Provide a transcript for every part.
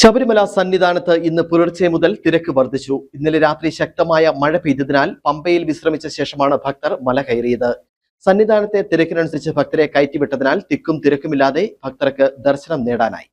ശബരിമല സന്നിധാനത്ത് ഇന്ന് പുലർച്ചെ മുതൽ തിരക്ക് വർദ്ധിച്ചു. ഇന്നലെ രാത്രി ശക്തമായ മഴ പെയ്തതിനാൽ പമ്പയിൽ വിശ്രമിച്ച ശേഷമാണ് ഭക്തർ മല കയറിയത്. സന്നിധാനത്തെ തിരക്കിനനുസരിച്ച് ഭക്തരെ കയറ്റിവിട്ടതിനാൽ തിക്കും തിരക്കുമില്ലാതെ ഭക്തർക്ക് ദർശനം നേടാനായി.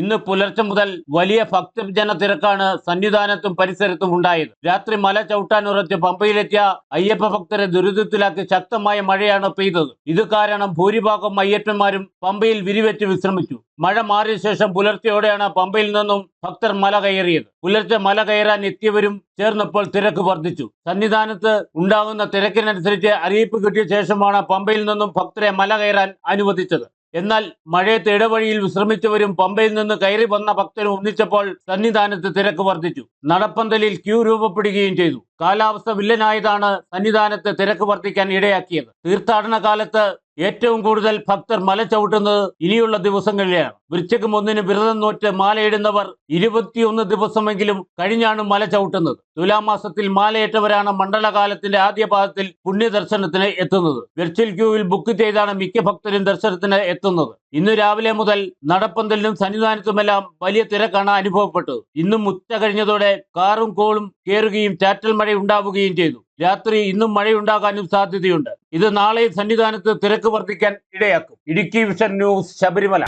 ഇന്ന് പുലർച്ചെ മുതൽ വലിയ ഭക്തജന തിരക്കാണ് സന്നിധാനത്തും പരിസരത്തും ഉണ്ടായത്. രാത്രി മല ചവിട്ടാനുറച്ച് പമ്പയിലെത്തിയ അയ്യപ്പ ഭക്തരെ ദുരിതത്തിലാക്കി ശക്തമായ മഴയാണ് പെയ്തത്. ഇത് കാരണം ഭൂരിഭാഗം അയ്യപ്പന്മാരും പമ്പയിൽ വിരിവെച്ച് വിശ്രമിച്ചു. മഴ മാറിയ ശേഷം പുലർച്ചെയോടെയാണ് പമ്പയിൽ നിന്നും ഭക്തർ മല കയറിയത്. പുലർച്ചെ മല കയറാൻ എത്തിയവരും ചേർന്നപ്പോൾ തിരക്ക് വർദ്ധിച്ചു. സന്നിധാനത്ത് ഉണ്ടാകുന്ന തിരക്കിനനുസരിച്ച് അറിയിപ്പ് കിട്ടിയ ശേഷമാണ് പമ്പയിൽ നിന്നും ഭക്തരെ മല കയറാൻ അനുവദിച്ചത്. എന്നാൽ മഴയത്ത് ഇടവഴിയിൽ വിശ്രമിച്ചവരും പമ്പയിൽ നിന്ന് കയറി വന്ന ഭക്തരും ഒന്നിച്ചപ്പോൾ സന്നിധാനത്ത് തിരക്ക് വർദ്ധിച്ചു. നടപ്പന്തലിൽ ക്യൂ രൂപപ്പെടുകയും ചെയ്തു. കാലാവസ്ഥ വില്ലനായതാണ് സന്നിധാനത്ത് തിരക്ക് വർദ്ധിക്കാൻ ഇടയാക്കിയത്. തീർത്ഥാടന കാലത്ത് ഏറ്റവും കൂടുതൽ ഭക്തർ മല ചവിട്ടുന്നത് ഇനിയുള്ള ദിവസങ്ങളിലാണ്. വൃശ്ചികം ഒന്നിന് വ്രതം നോറ്റ് മാലയിടുന്നവർ ഇരുപത്തിയൊന്ന് ദിവസമെങ്കിലും കഴിഞ്ഞാണ് മല ചവിട്ടുന്നത്. തുലാമാസത്തിൽ മാലയേറ്റവരാണ് മണ്ഡലകാലത്തിന്റെ ആദ്യ പാദത്തിൽ പുണ്യദർശനത്തിന് എത്തുന്നത്. വെർച്വൽ ക്യൂവിൽ ബുക്ക് ചെയ്താണ് മിക്ക ഭക്തരും ദർശനത്തിന് എത്തുന്നത്. ഇന്ന് രാവിലെ മുതൽ നടപ്പന്തലിനും സന്നിധാനത്തുമെല്ലാം വലിയ തിരക്കാണ് അനുഭവപ്പെട്ടത്. ഇന്നും ഉച്ച കഴിഞ്ഞതോടെ കാറും കോളും കയറുകയും ചാറ്റൽ ഉണ്ടാവുകയും ചെയ്തു. രാത്രി ഇന്നും മഴയുണ്ടാകാനും സാധ്യതയുണ്ട്. ഇത് നാളെ സന്നിധാനത്ത് തിരക്ക് വർദ്ധിക്കാൻ ഇടയാക്കും. Idukki vision news Sabarimala.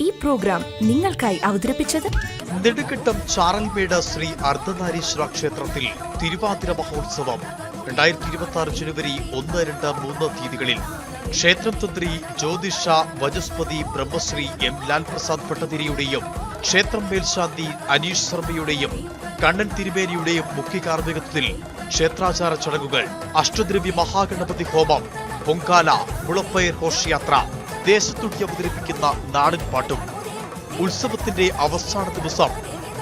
ഈ പ്രോഗ്രാം നിങ്ങൾക്കായി അവതരിപ്പിച്ചത് നെടുങ്കണ്ടം ചാറൻപേട ശ്രീ അർദ്ധനാരീശ്വര ക്ഷേത്രത്തിൽ തിരുവാതിര മഹോത്സവം. രണ്ടായിരത്തി ഇരുപത്തി ആറ് ജനുവരി ഒന്ന് രണ്ട് മൂന്ന് തീയതികളിൽ ക്ഷേത്രം തന്ത്രി ജ്യോതിഷ വജസ്പതി ബ്രഹ്മശ്രീ എം. ലാൽ പ്രസാദ് ഭട്ടതിരിയുടെയും ക്ഷേത്രം മേൽശാന്തി അനീഷ് ശർമ്മയുടെയും കണ്ണൻ തിരുമേനിയുടെയും മുഖ്യ ക്ഷേത്രാചാര ചടങ്ങുകൾ അഷ്ടദ്രവ്യ മഹാഗണപതി ഹോമം പൊങ്കാല മുളപ്പയർ ഘോഷയാത്ര ദേശത്തുടി അവതരിപ്പിക്കുന്ന നാടൻ പാട്ടും. ഉത്സവത്തിന്റെ അവസാന ദിവസം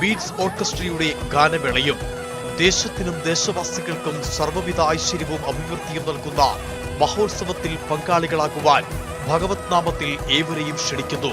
ബീറ്റ്സ് ഓർക്കസ്ട്രയുടെ ഗാനമേളയും ദേശത്തിനും ദേശവാസികൾക്കും സർവവിധ ഐശ്വര്യവും അഭിവൃദ്ധിയും നൽകുന്ന മഹോത്സവത്തിൽ പങ്കാളികളാകുവാൻ ഭഗവത് നാമത്തിൽ ഏവരെയും ക്ഷണിക്കുന്നു.